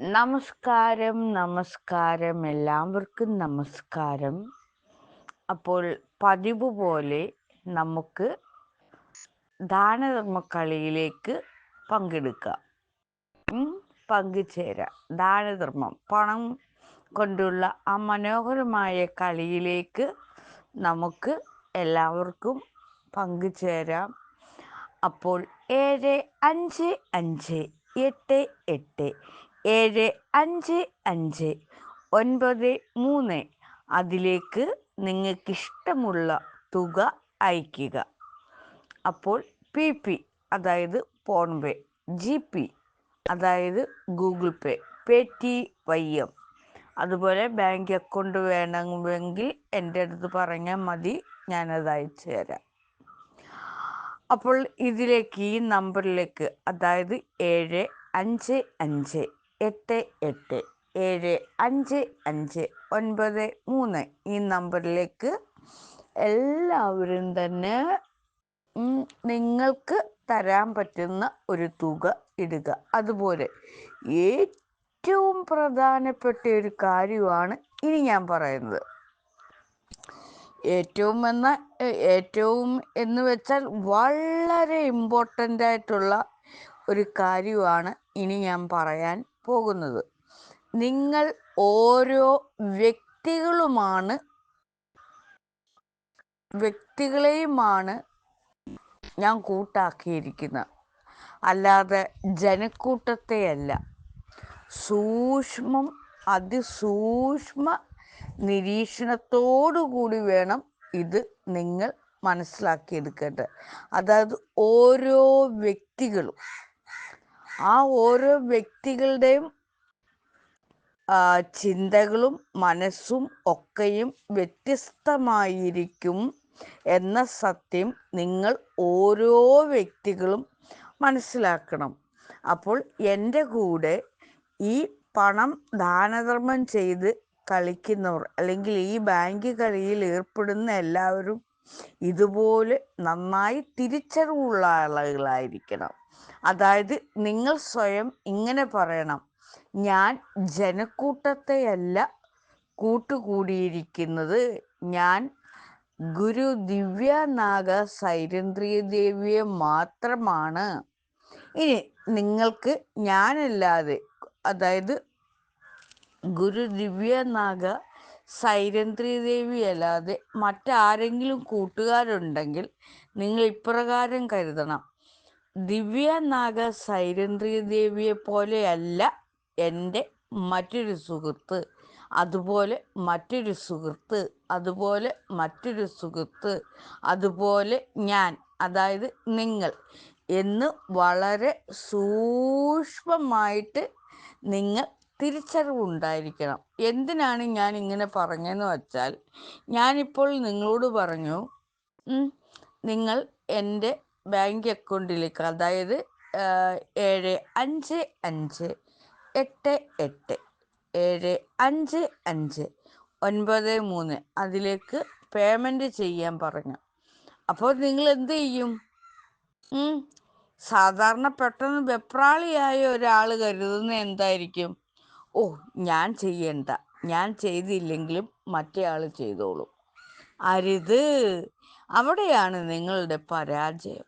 നമസ്കാരം നമസ്കാരം എല്ലാവർക്കും നമസ്കാരം. അപ്പോൾ പതിവ് പോലെ നമുക്ക് ദാനധർമ്മ കളിയിലേക്ക് പങ്കെടുക്കാം പങ്കുചേരാം. ദാനധർമ്മം പണം കൊണ്ടുള്ള ആ മനോഹരമായ കളിയിലേക്ക് നമുക്ക് എല്ലാവർക്കും പങ്കുചേരാം. അപ്പോൾ ഏഴ് അഞ്ച് അഞ്ച് എട്ട് എട്ട്. ഏഴ് അഞ്ച് അഞ്ച്. ഒൻപത് മൂന്ന്. അതിലേക്ക് നിങ്ങൾക്കിഷ്ടമുള്ള തുക അയയ്ക്കുക. അപ്പോൾ പി പി അതായത് ഫോൺപേ ജി പി അതായത് Google Pay pay T Y M. അതുപോലെ ബാങ്ക് അക്കൗണ്ട് വേണമെങ്കിൽ എന്റെ അടുത്ത് പറഞ്ഞാൽ മതി. ഞാനത് അയച്ചു തരാം. അപ്പോൾ ഇതിലേക്ക് ഈ നമ്പറിലേക്ക് അതായത് ഏഴ് അഞ്ച് അഞ്ച് എട്ട് എട്ട് ഏഴ് അഞ്ച് അഞ്ച് ഒൻപത് മൂന്ന് ഈ നമ്പറിലേക്ക് എല്ലാവരും തന്നെ നിങ്ങൾക്ക് തരാൻ പറ്റുന്ന ഒരു തുക ഇടുക. അതുപോലെ ഏറ്റവും പ്രധാനപ്പെട്ട ഒരു കാര്യമാണ് ഇനി ഞാൻ പറയുന്നത്. ഏറ്റവും എന്ന ഏറ്റവും എന്ന് വെച്ചാൽ വളരെ ഇമ്പോർട്ടന്റ് ആയിട്ടുള്ള ഒരു കാര്യമാണ് ഇനി ഞാൻ പറയാൻ പോകുന്നത്. നിങ്ങൾ ഓരോ വ്യക്തികളുമാണ് വ്യക്തികളെയുമാണ് ഞാൻ കൂട്ടാക്കിയിരിക്കുന്നത്. അല്ലാതെ ജനക്കൂട്ടത്തെയല്ല. സൂക്ഷ്മം അതിസൂക്ഷ്മ നിരീക്ഷണത്തോടു കൂടി വേണം ഇത് നിങ്ങൾ മനസ്സിലാക്കിയെടുക്കേണ്ടത്. അതായത് ഓരോ വ്യക്തികളും ആ ഓരോ വ്യക്തികളുടെയും ചിന്തകളും മനസ്സും ഒക്കെയും വ്യത്യസ്തമായിരിക്കും എന്ന സത്യം നിങ്ങൾ ഓരോ വ്യക്തികളും മനസ്സിലാക്കണം. അപ്പോൾ എന്റെ കൂടെ ഈ പണം ദാനധർമ്മം ചെയ്ത് കളിക്കുന്നവർ അല്ലെങ്കിൽ ഈ ബാങ്ക് കളിയിൽ ഏർപ്പെടുന്ന എല്ലാവരും ഇതുപോലെ നന്നായി തിരിച്ചറിവുള്ള ആളുകളായിരിക്കണം. അതായത് നിങ്ങൾ സ്വയം ഇങ്ങനെ പറയണം ഞാൻ ജനക്കൂട്ടത്തെയല്ല കൂട്ടുകൂടിയിരിക്കുന്നത്. ഞാൻ ഗുരു ദിവ്യ നാഗ സൈരന്ദ്രിയ ദേവിയെ മാത്രമാണ്. ഇനി നിങ്ങൾക്ക് ഞാനല്ലാതെ അതായത് ഗുരു ദിവ്യനാഗ സൈരന്ദ്രി ദേവി അല്ലാതെ മറ്റാരെങ്കിലും കൂട്ടുകാരുണ്ടെങ്കിൽ നിങ്ങൾ ഇപ്രകാരം കരുതണം. ദിവ്യനാഗ സൈരന്ദ്രി ദേവിയെ പോലെയല്ല എന്റെ മറ്റൊരു സുഹൃത്ത് അതുപോലെ മറ്റൊരു സുഹൃത്ത് അതുപോലെ മറ്റൊരു സുഹൃത്ത് അതുപോലെ ഞാൻ അതായത് നിങ്ങൾ എന്ന് വളരെ സൂക്ഷ്മമായിട്ട് നിങ്ങൾ തിരിച്ചറിവുണ്ടായിരിക്കണം. എന്തിനാണ് ഞാൻ ഇങ്ങനെ പറഞ്ഞതെന്ന് വച്ചാൽ ഞാനിപ്പോൾ നിങ്ങളോട് പറഞ്ഞു നിങ്ങൾ എന്റെ ബാങ്ക് അക്കൗണ്ടിലേക്ക് അതായത് ഏഴ് അഞ്ച് അഞ്ച് എട്ട് എട്ട് ഏഴ് അഞ്ച് അഞ്ച് ഒൻപത് മൂന്ന് അതിലേക്ക് പേയ്മെന്റ് ചെയ്യാൻ പറഞ്ഞു. അപ്പോൾ നിങ്ങൾ എന്ത് ചെയ്യും? സാധാരണ പെട്ടെന്ന് വെപ്രാളിയായ ഒരാൾ കരുതുന്ന എന്തായിരിക്കും? ഓ ഞാൻ ചെയ്യണ്ട. ഞാൻ ചെയ്തില്ലെങ്കിലും മറ്റേ ആൾ ചെയ്തോളും. അരുത്. അവിടെയാണ് നിങ്ങളുടെ പരാജയം.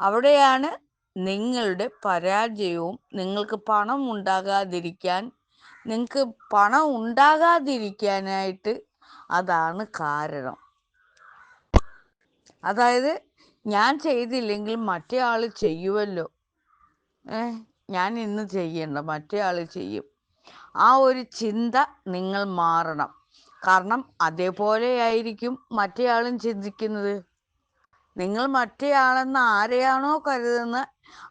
അവിടെയാണ് നിങ്ങളുടെ പരാജയവും. നിങ്ങൾക്ക് പണം ഉണ്ടാകാതിരിക്കാൻ നിങ്ങൾക്ക് പണം ഉണ്ടാകാതിരിക്കാനായിട്ട് അതാണ് കാരണം. അതായത് ഞാൻ ചെയ്തില്ലെങ്കിൽ മറ്റേ ആൾ ചെയ്യുമല്ലോ ഏ ഞാൻ ഇന്ന് ചെയ്യേണ്ട മറ്റേ ആൾ ചെയ്യും. ആ ഒരു ചിന്ത നിങ്ങൾ മാറണം. കാരണം അതേപോലെയായിരിക്കും മറ്റേ ആളും ചിന്തിക്കുന്നത്. നിങ്ങൾ മറ്റേ ആളെന്ന് ആരെയാണോ കരുതുന്ന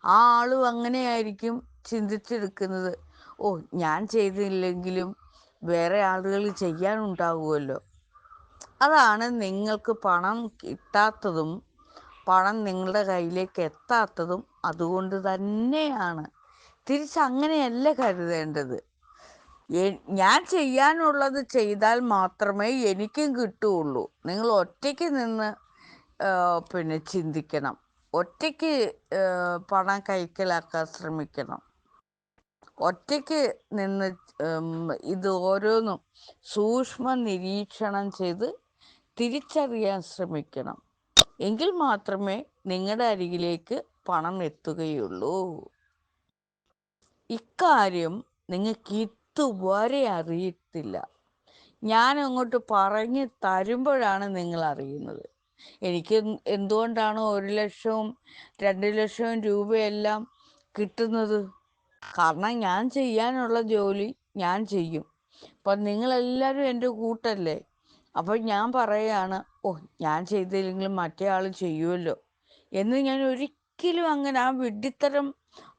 ആ ആളും അങ്ങനെയായിരിക്കും ചിന്തിച്ചെടുക്കുന്നത്. ഓ ഞാൻ ചെയ്തില്ലെങ്കിലും വേറെ ആളുകൾ ചെയ്യാനുണ്ടാവുമല്ലോ. അതാണ് നിങ്ങൾക്ക് പണം കിട്ടാത്തതും പണം നിങ്ങളുടെ കയ്യിലേക്ക് എത്താത്തതും അതുകൊണ്ട് തന്നെയാണ്. തിരിച്ചങ്ങനെയല്ല കരുതേണ്ടത്. ഞാൻ ചെയ്യാനുള്ളത് ചെയ്താൽ മാത്രമേ എനിക്കും കിട്ടുകയുള്ളൂ നിങ്ങൾ ഒറ്റയ്ക്ക് നിന്ന് പിന്നെ ചിന്തിക്കണം. ഒറ്റയ്ക്ക് പണം കൈക്കലാക്കാൻ ശ്രമിക്കണം. ഒറ്റയ്ക്ക് നിന്ന് ഇത് ഓരോന്നും സൂക്ഷ്മ നിരീക്ഷണം ചെയ്ത് തിരിച്ചറിയാൻ ശ്രമിക്കണം. എങ്കിൽ മാത്രമേ നിങ്ങളുടെ അരികിലേക്ക് പണം എത്തുകയുള്ളൂ. ഇക്കാര്യം നിങ്ങൾക്ക് ഇതുവരെ അറിയത്തില്ല. ഞാൻ അങ്ങോട്ട് പറഞ്ഞു തരുമ്പോഴാണ് നിങ്ങൾ അറിയുന്നത്. എനിക്ക് എന്തുകൊണ്ടാണ് ഒരു ലക്ഷവും രണ്ട് ലക്ഷവും രൂപയെല്ലാം കിട്ടുന്നത്? കാരണം ഞാൻ ചെയ്യാനുള്ള ജോലി ഞാൻ ചെയ്യും. അപ്പം നിങ്ങളെല്ലാവരും എന്റെ കൂട്ടല്ലേ? അപ്പോൾ ഞാൻ പറയാണ് ഓ ഞാൻ ചെയ്തില്ലെങ്കിലും മറ്റേ ആൾ ചെയ്യുമല്ലോ എന്ന് ഞാൻ ഒരിക്കലും അങ്ങനെ ആ വിഡ്ഢിത്തരം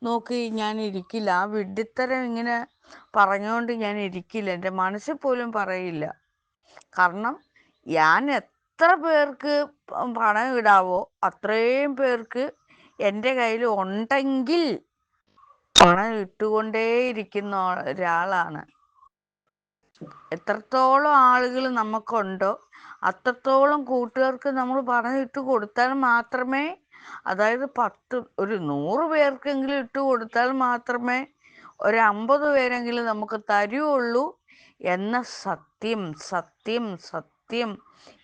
നോക്കി ഞാൻ ഇരിക്കില്ല. ആ വിഡ്ഢിത്തരം ഇങ്ങനെ പറഞ്ഞുകൊണ്ട് ഞാൻ ഇരിക്കില്ല. എന്റെ മനസ്സിൽ പോലും പറയില്ല. കാരണം ഞാൻ എത്ര പേർക്ക് പണം ഇടാവോ അത്രയും പേർക്ക് എന്റെ കയ്യിൽ ഉണ്ടെങ്കിൽ പണം ഇട്ടുകൊണ്ടേയിരിക്കുന്ന ഒരാളാണ്. എത്രത്തോളം ആളുകൾ നമുക്കുണ്ടോ അത്രത്തോളം കൂട്ടുകാർക്ക് നമ്മൾ പണം ഇട്ട് കൊടുത്താൽ മാത്രമേ അതായത് പത്ത് ഒരു നൂറ് പേർക്കെങ്കിലും ഇട്ട് കൊടുത്താൽ മാത്രമേ ഒരു അമ്പത് പേരെങ്കിലും നമുക്ക് തരുള്ളൂ എന്ന സത്യം സത്യം സത്യം.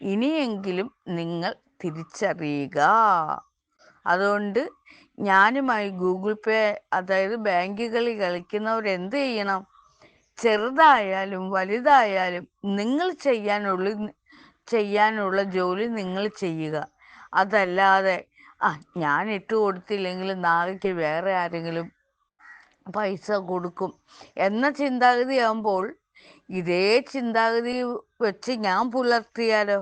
ഇനിയെങ്കിലും നിങ്ങൾ തിരിച്ചറിയുക. അതുകൊണ്ട് ഞാനുമായി ഗൂഗിൾ പേ അതായത് ബാങ്കുകളിൽ കളിക്കുന്നവർ എന്ത് ചെയ്യണം? ചെറുതായാലും വലുതായാലും നിങ്ങൾ ചെയ്യാനുള്ള ചെയ്യാനുള്ള ജോലി നിങ്ങൾ ചെയ്യുക. അതല്ലാതെ ആ ഞാൻ ഇട്ട് കൊടുത്തില്ലെങ്കിൽ നാളേക്ക് വേറെ ആരെങ്കിലും പൈസ കൊടുക്കും എന്ന ചിന്താഗതിയാകുമ്പോൾ ഇതേ ചിന്താഗതി വെച്ച് ഞാൻ പുലർത്തിയാലോ?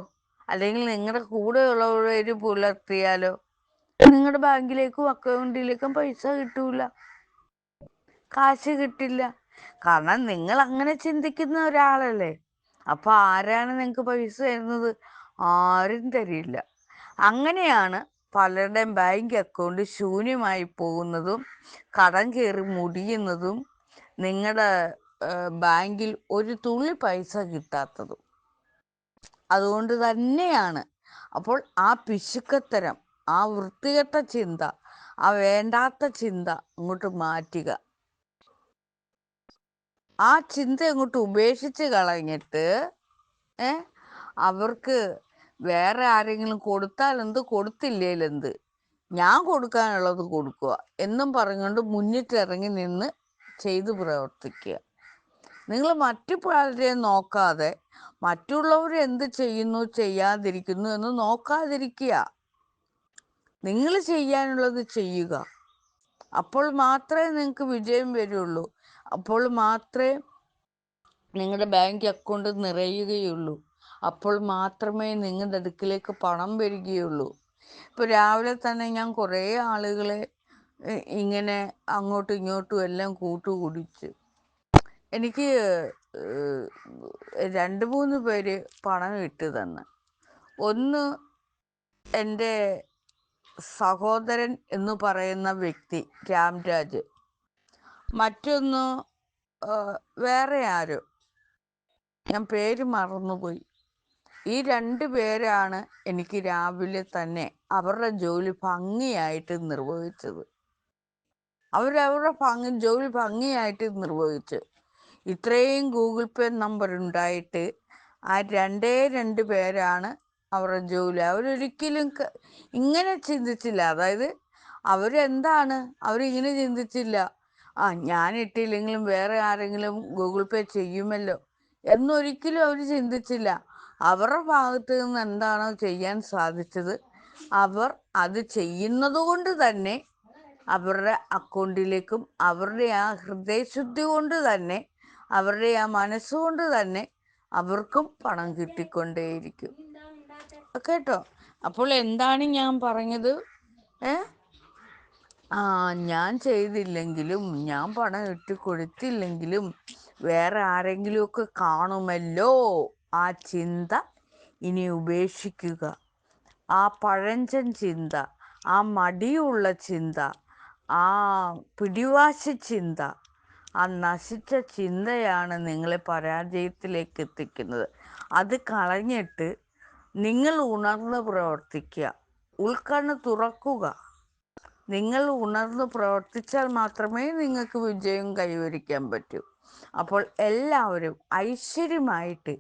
അല്ലെങ്കിൽ നിങ്ങളുടെ കൂടെയുള്ളവർ പുലർത്തിയാലോ? നിങ്ങളുടെ ബാങ്കിലേക്കും അക്കൗണ്ടിലേക്കും പൈസ കിട്ടൂല. കാശ് കിട്ടില്ല. കാരണം നിങ്ങൾ അങ്ങനെ ചിന്തിക്കുന്ന ഒരാളല്ലേ. അപ്പൊ ആരാണ് നിങ്ങൾക്ക് പൈസ തരുന്നത്? ആരും തരില്ല. അങ്ങനെയാണ് പലരുടെയും ബാങ്ക് അക്കൗണ്ട് ശൂന്യമായി പോകുന്നതും കടം കയറി മുടിയുന്നതും നിങ്ങളുടെ ബാങ്കിൽ ഒരു തുള്ളി പൈസ കിട്ടാത്തതും. അതുകൊണ്ട് തന്നെയാണ്. അപ്പോൾ ആ പിശുക്കത്തരം ആ വൃത്തികെട്ട ചിന്ത ആ വേണ്ടാത്ത ചിന്ത അങ്ങോട്ട് മാറ്റുക. ആ ചിന്ത അങ്ങോട്ട് ഉപേക്ഷിച്ച് കളഞ്ഞിട്ട് ഏ അവർക്ക് വേറെ ആരെങ്കിലും കൊടുത്താൽ എന്ത്? കൊടുത്തില്ലേലെന്ത് ഞാൻ കൊടുക്കാനുള്ളത് കൊടുക്കുക. എന്നും പറഞ്ഞുകൊണ്ട് മുന്നിട്ടിറങ്ങി നിന്ന് ചെയ്തു പ്രവർത്തിക്കുക. നിങ്ങൾ മറ്റു പലരെ നോക്കാതെ മറ്റുള്ളവർ എന്ത് ചെയ്യുന്നു ചെയ്യാതിരിക്കുന്നു എന്ന് നോക്കാതിരിക്കുക. നിങ്ങൾ ചെയ്യാനുള്ളത് ചെയ്യുക. അപ്പോൾ മാത്രമേ നിങ്ങൾക്ക് വിജയം വരുള്ളൂ. അപ്പോൾ മാത്രമേ നിങ്ങളുടെ ബാങ്ക് അക്കൗണ്ട് നിറയുകയുള്ളൂ. അപ്പോൾ മാത്രമേ നിങ്ങളുടെ അടുക്കിലേക്ക് പണം വരികയുള്ളൂ. ഇപ്പോൾ രാവിലെ തന്നെ ഞാൻ കുറേ ആളുകളെ ഇങ്ങനെ അങ്ങോട്ടും ഇങ്ങോട്ടും എല്ലാം കൂട്ടുകൂടിച്ച് എനിക്ക് രണ്ട് മൂന്ന് പേര് പണം ഇട്ട് തന്ന്. ഒന്ന് എന്റെ സഹോദരൻ എന്ന് പറയുന്ന വ്യക്തി രാംരാജ്. മറ്റൊന്ന് വേറെ ആരോ? ഞാൻ പേര് മറന്നുപോയി. ഈ രണ്ട് പേരാണ് എനിക്ക് രാവിലെ തന്നെ അവരുടെ ജോലി ഭംഗിയായിട്ട് നിർവഹിച്ചത്. അവരവരുടെ ഭംഗി ജോലി ഭംഗിയായിട്ട് നിർവഹിച്ചു. ഇത്രയും ഗൂഗിൾ പേ നമ്പർ ഉണ്ടായിട്ട് ആ രണ്ടേ രണ്ട് പേരാണ് അവരുടെ ജോലി. അവരൊരിക്കലും ഇങ്ങനെ ചിന്തിച്ചില്ല. അതായത് അവരെന്താണ്? അവരിങ്ങനെ ചിന്തിച്ചില്ല. ആ ഞാൻ ഇട്ടില്ലെങ്കിലും വേറെ ആരെങ്കിലും ഗൂഗിൾ പേ ചെയ്യുമല്ലോ എന്നൊരിക്കലും അവർ ചിന്തിച്ചില്ല. അവരുടെ ഭാഗത്ത് നിന്ന് എന്താണോ ചെയ്യാൻ സാധിച്ചത് അവർ അത് ചെയ്യുന്നത് കൊണ്ട് തന്നെ അവരുടെ അക്കൗണ്ടിലേക്കും അവരുടെ ആ ഹൃദയശുദ്ധി കൊണ്ട് തന്നെ അവരുടെ ആ മനസ്സുകൊണ്ട് തന്നെ അവർക്കും പണം കിട്ടിക്കൊണ്ടേയിരിക്കും. കേട്ടോ? അപ്പോൾ എന്താണ് ഞാൻ പറഞ്ഞത്? ഏ? ആ ഞാൻ ചെയ്തില്ലെങ്കിലും ഞാൻ പണം ഇട്ട് കൊടുത്തില്ലെങ്കിലും വേറെ ആരെങ്കിലുമൊക്കെ കാണുമല്ലോ. ആ ചിന്ത ഇനി ഉപേക്ഷിക്കുക. ആ പഴഞ്ചൻ ചിന്ത ആ മടിയുള്ള ചിന്ത ആ പിടിവാശി ചിന്ത ആ നശിച്ച ചിന്തയാണ് നിങ്ങളെ പരാജയത്തിലേക്ക് എത്തിക്കുന്നത്. അത് കളഞ്ഞിട്ട് നിങ്ങൾ ഉണർന്ന് പ്രവർത്തിക്കുക. ഉൾക്കണ്ണ് തുറക്കുക. നിങ്ങൾ ഉണർന്ന് പ്രവർത്തിച്ചാൽ മാത്രമേ നിങ്ങൾക്ക് വിജയം കൈവരിക്കാൻ പറ്റൂ. അപ്പോൾ എല്ലാവരും ഐശ്വര്യമായിട്ട്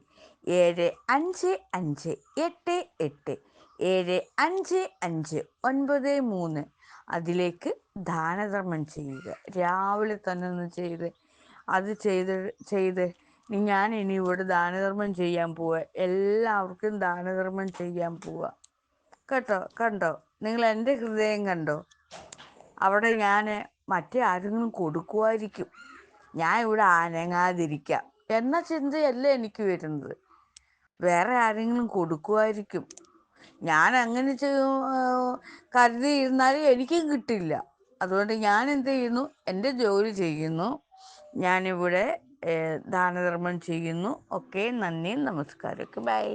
ഏഴ് അഞ്ച് അഞ്ച് എട്ട് എട്ട് ഏഴ് അഞ്ച് അഞ്ച് ഒൻപത് മൂന്ന്. അതിലേക്ക് ദാനധർമ്മം ചെയ്യുക. രാവിലെ തന്നെ ഒന്ന് ചെയ്ത് അത് ചെയ്ത് ചെയ്ത് ഞാൻ ഇനി ഇവിടെ ദാനധർമ്മം ചെയ്യാൻ പോവുക എല്ലാവർക്കും ദാനധർമ്മം ചെയ്യാൻ പോവുക കേട്ടോ? കണ്ടോ? നിങ്ങൾ എന്റെ ഹൃദയം കണ്ടോ? അവിടെ ഞാൻ മറ്റേ ആരെങ്കിലും കൊടുക്കുമായിരിക്കും ഞാൻ ഇവിടെ അനങ്ങാതിരിക്കാം. എന്ന ചിന്തയല്ല എനിക്ക് വരുന്നത്? വേറെ ആരെങ്കിലും കൊടുക്കുമായിരിക്കും ഞാൻ അങ്ങനെ കരുതിയിരുന്നാലും എനിക്കും കിട്ടില്ല. അതുകൊണ്ട് ഞാൻ എന്ത് ചെയ്യുന്നു? എന്റെ ജോലി ചെയ്യുന്നു. ഞാനിവിടെ ദാനധർമ്മം ചെയ്യുന്നു. ഓക്കെ നന്ദി നമസ്കാരം ബൈ.